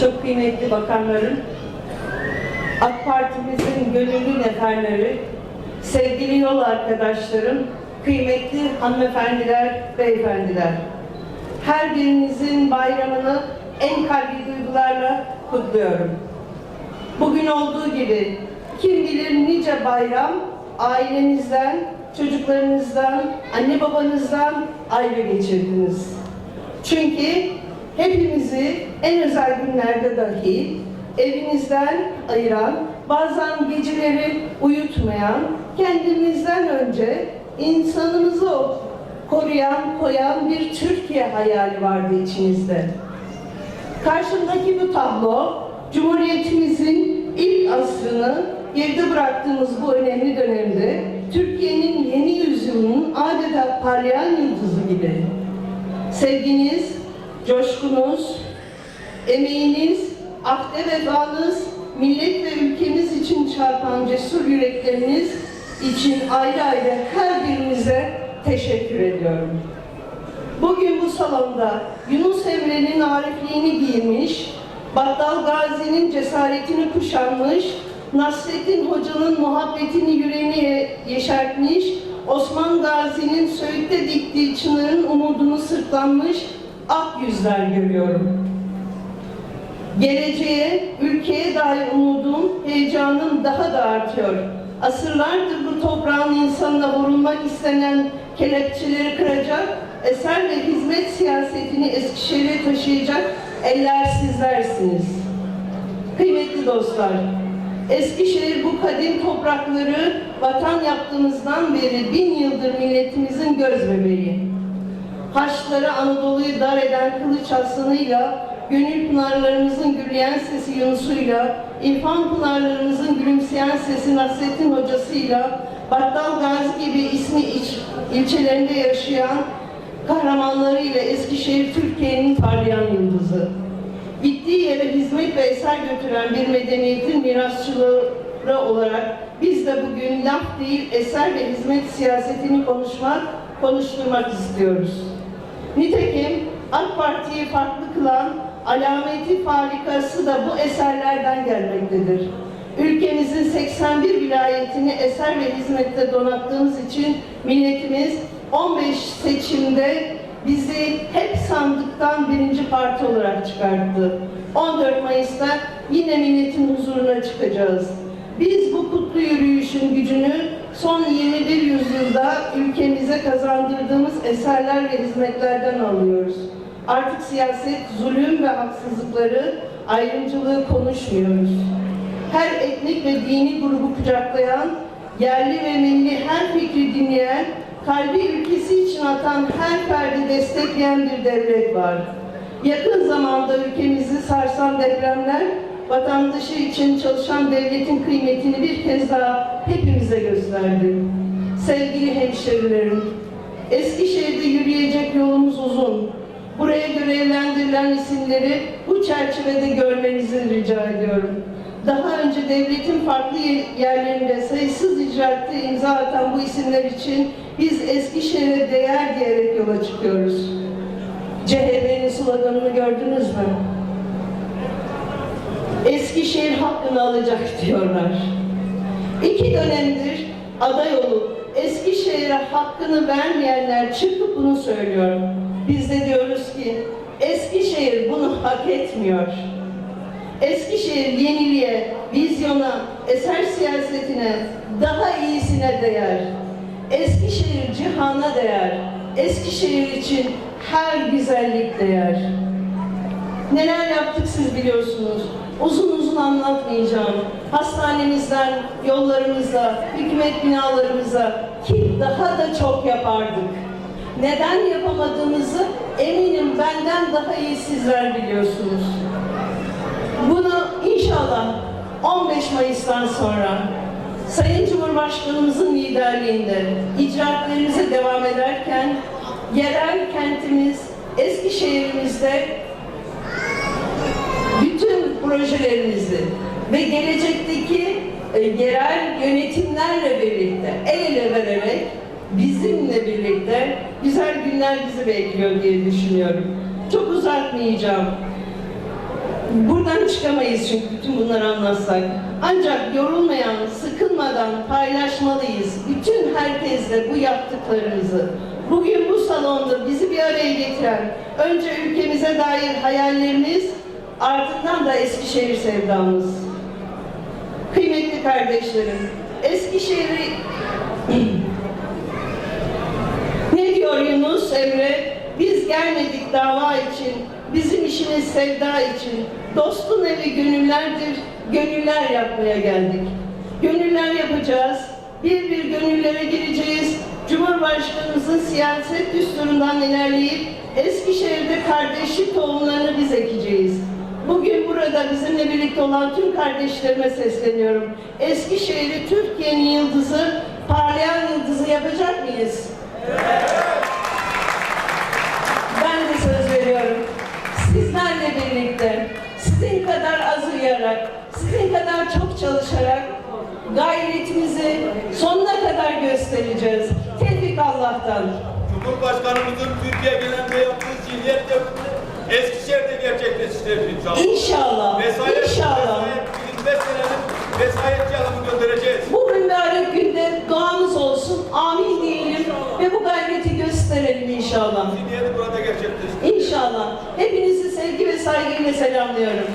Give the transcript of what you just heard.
çok kıymetli bakanlarım, AK Partimizin gönüllü neferleri, sevgili yol arkadaşlarım, kıymetli hanımefendiler, beyefendiler. Her birinizin bayramını en kalbi duygularla kutluyorum. Bugün olduğu gibi kim bilir nice bayram ailenizden, çocuklarınızdan, anne babanızdan ayrı geçirdiniz. Çünkü hepimizi en özel günlerde dahi evinizden ayıran, bazen geceleri uyutmayan, kendimizden önce insanımızı koruyan, koyan bir Türkiye hayali vardı içinizde. Karşımdaki bu tablo, Cumhuriyetimizin ilk asrını geride bıraktığımız bu önemli dönemde Türkiye'nin yeni yüzyılının adeta parlayan yıldızı gibi. Sevginiz, coşkunuz, emeğiniz, ahde vefanız, millet ve ülkemiz için çarpan cesur yürekleriniz için ayrı ayrı her birinize teşekkür ediyorum. Bugün bu salonda Yunus Emre'nin arifliğini giymiş, Battal Gazi'nin cesaretini kuşanmış, Nasrettin Hoca'nın muhabbetini yüreğine yeşertmiş, Osman Gazi'nin Söğüt'te diktiği çınarın umudunu sırtlanmış ak yüzler görüyorum. Geleceğe, ülkeye dair umudum, heyecanım daha da artıyor. Asırlardır bu toprağın insanına vurulmak istenen kelepçeleri kıracak, eser ve hizmet siyasetini Eskişehir'e taşıyacak eller sizlersiniz. Kıymetli dostlar, Eskişehir bu kadim toprakları vatan yaptığımızdan beri bin yıldır milletimizin göz bebeği. Haçları Anadolu'yu dar eden kılıç aslanıyla, gönül pınarlarımızın gürleyen sesi Yunus'uyla, irfan pınarlarımızın gülümseyen sesi Nasrettin Hocası'yla, Battal Gazi gibi ismi iç, ilçelerinde yaşayan kahramanlarıyla Eskişehir Türkiye'nin parlayan yıldızı. Gittiği yere hizmet ve eser götüren bir medeniyetin mirasçıları olarak biz de bugün laf değil eser ve hizmet siyasetini konuşmak, konuşturmak istiyoruz. Nitekim AK Parti'yi farklı kılan alameti farikası da bu eserlerden gelmektedir. Ülkemizin 81 vilayetini eser ve hizmette donattığımız için milletimiz 15 seçimde bizi hep sandıktan birinci parti olarak çıkarttı. 14 Mayıs'ta yine milletin huzuruna çıkacağız. Biz bu kutlu yürüyüşün gücünü son 21 yüzyılda ülkemize kazandırdığımız eserler ve hizmetlerden alıyoruz. Artık siyaset, zulüm ve haksızlıkları, ayrımcılığı konuşmuyoruz. Her etnik ve dini grubu kucaklayan, yerli ve milli her fikri dinleyen, kalbi ülkesi için atan her ferdi destekleyen bir devlet var. Yakın zamanda ülkemizi sarsan depremler, vatandaşı için çalışan devletin kıymetini bir kez daha hepimize gösterdi. Sevgili hemşerilerim, Eskişehir'de yürüyecek yolumuz uzun. Buraya görevlendirilen isimleri bu çerçevede görmenizi rica ediyorum. Daha önce devletin farklı yerlerinde sayısız icraatte imza atan bu isimler için biz Eskişehir'e değer diyerek yola çıkıyoruz. CHP'nin sloganını gördünüz mü? Eskişehir hakkını alacak diyorlar. İki dönemdir aday olup hakkını vermeyenler çıkıp bunu söylüyor. Biz de diyoruz ki Eskişehir bunu hak etmiyor. Eskişehir yeniliğe, vizyona, eser siyasetine, daha iyisine değer. Eskişehir cihana değer. Eskişehir için her güzellik değer. Neler yaptık siz biliyorsunuz. Uzun anlatmayacağım. Hastanemizden, yollarımıza, hükümet binalarımıza ki daha da çok yapardık. Neden yapamadığımızı eminim benden daha iyi sizler biliyorsunuz. Bunu inşallah 15 Mayıs'tan sonra Sayın Cumhurbaşkanımızın liderliğinde icraatlerimize devam ederken yerel kentimiz Eskişehir'imizde bütün projelerimizi ve gelecekteki e, yerel yönetimlerle birlikte el ele vererek bizimle birlikte güzel günler bizi bekliyor diye düşünüyorum. Çok uzatmayacağım. Buradan çıkamayız çünkü bütün bunları anlatsak. Ancak yorulmayan, sıkılmadan paylaşmalıyız. Bütün herkesle bu yaptıklarımızı. Bugün bu salonda bizi bir araya getiren, önce ülkemize dair hayallerimiz, ardından da Eskişehir sevdamız. Kıymetli kardeşlerim, Eskişehir'i ne diyor Yunus Emre? Biz gelmedik dava için, bizim işimiz sevda için. Dostun evi gönüllerdir, gönüller yapmaya geldik. Gönüller yapacağız, bir bir gönüllere gireceğiz. Cumhurbaşkanımızın siyaset düsturundan ilerleyip Eskişehir'de kardeşlik tohumlarını biz ekeceğiz. Burada bizimle birlikte olan tüm kardeşlerime sesleniyorum. Eskişehir'i Türkiye'nin yıldızı, parlayan yıldızı yapacak mıyız? Ben de söz veriyorum. Sizlerle birlikte, sizin kadar az uyuyarak, sizin kadar çok çalışarak gayretimizi sonuna kadar göstereceğiz. Tevfik Allah'tan. Cumhurbaşkanımızın Türkiye genelinde yaptığı zihniyet devrimini Eskişehir'de gerçekleştirecek inşallah. İnşallah, Vesayet, inşallah. vesayet, 25 senenin vesayetçi adamı göndereceğiz. Bu mübarek günde duamız olsun, amin diyelim ve bu gayreti gösterelim inşallah. Zihniyeti burada gerçekleştirecek. İnşallah. Hepinizi sevgi ve saygıyla selamlıyorum.